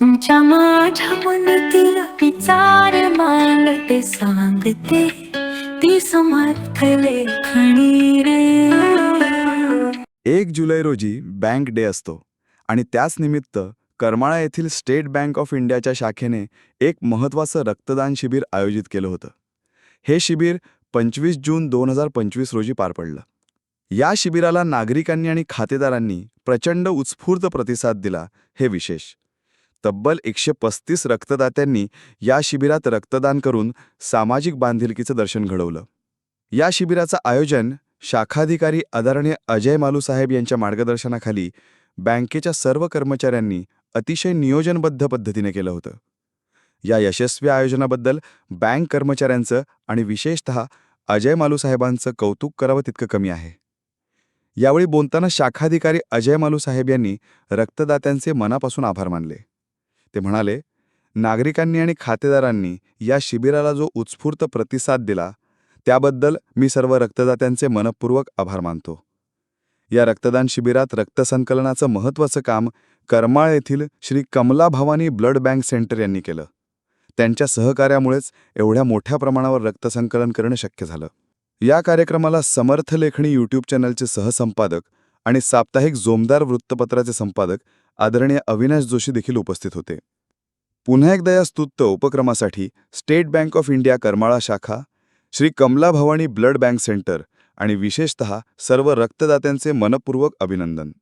तुमच्या माझ्या मनातील विचार मांडते सांगते. ती समर्थ लेखणी रे. एक जुलै रोजी बँक डे असतो आणि त्याच निमित्त करमाळा येथील स्टेट बँक ऑफ इंडियाच्या शाखेने एक महत्त्वाचं रक्तदान शिबिर आयोजित केलं होतं. हे शिबिर पंचवीस जून दोन हजार पंचवीस रोजी पार पडलं. या शिबिराला नागरिकांनी आणि खातेदारांनी प्रचंड उत्स्फूर्त प्रतिसाद दिला हे विशेष. तब्बल एकशे पस्तीस रक्तदात्यांनी या शिबिरात रक्तदान करून सामाजिक बांधिलकीचं दर्शन घडवलं. या शिबिराचं आयोजन शाखाधिकारी आदरणीय अजय मालूसाहेब यांच्या मार्गदर्शनाखाली बँकेच्या सर्व कर्मचाऱ्यांनी अतिशय नियोजनबद्ध पद्धतीने केलं होतं. या यशस्वी आयोजनाबद्दल बँक कर्मचाऱ्यांचं आणि विशेषतः अजय मालूसाहेबांचं कौतुक करावं तितकं कमी आहे. यावेळी बोलताना शाखाधिकारी अजय मालूसाहेब यांनी रक्तदात्यांचे मनापासून आभार मानले. ते म्हणाले नागरिकांनी आणि खातेदारांनी या शिबिराला जो उत्स्फूर्त प्रतिसाद दिला त्याबद्दल मी सर्व रक्तदात्यांचे मनपूर्वक आभार मानतो. या रक्तदान शिबिरात रक्तसंकलनाचं महत्त्वाचं काम करमाळ येथील Shri Kamala Bhavani blood bank centre यांनी केलं. त्यांच्या सहकार्यामुळेच एवढ्या मोठ्या प्रमाणावर रक्तसंकलन करणं शक्य झालं. या कार्यक्रमाला समर्थ लेखणी यूट्यूब चॅनलचे सहसंपादक आणि साप्ताहिक जोमदार वृत्तपत्राचे संपादक आदरणीय अविनाश जोशी देखील उपस्थित होते. पुन्हा एकदा या स्तुत्त उपक्रमासाठी State Bank of India Karmala शाखा Shri Kamala Bhavani blood bank centre आणि विशेषतः सर्व रक्तदात्यांचे मनपूर्वक अभिनंदन.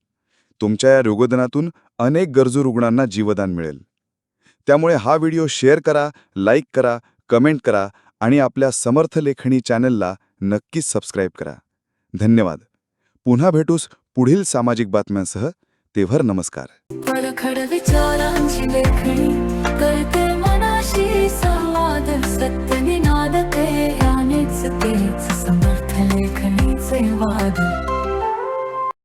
तुमच्या या योगदानातून अनेक गरजू रुग्णांना जीवदान मिळेल. त्यामुळे हा व्हिडिओ शेअर करा लाईक करा कमेंट करा आणि आपल्या समर्थ लेखणी चॅनलला नक्कीच सबस्क्राईब करा. धन्यवाद. पुन्हा भेटूस पुढील सामाजिक बातम्यांसह तेव्हर नमस्कार.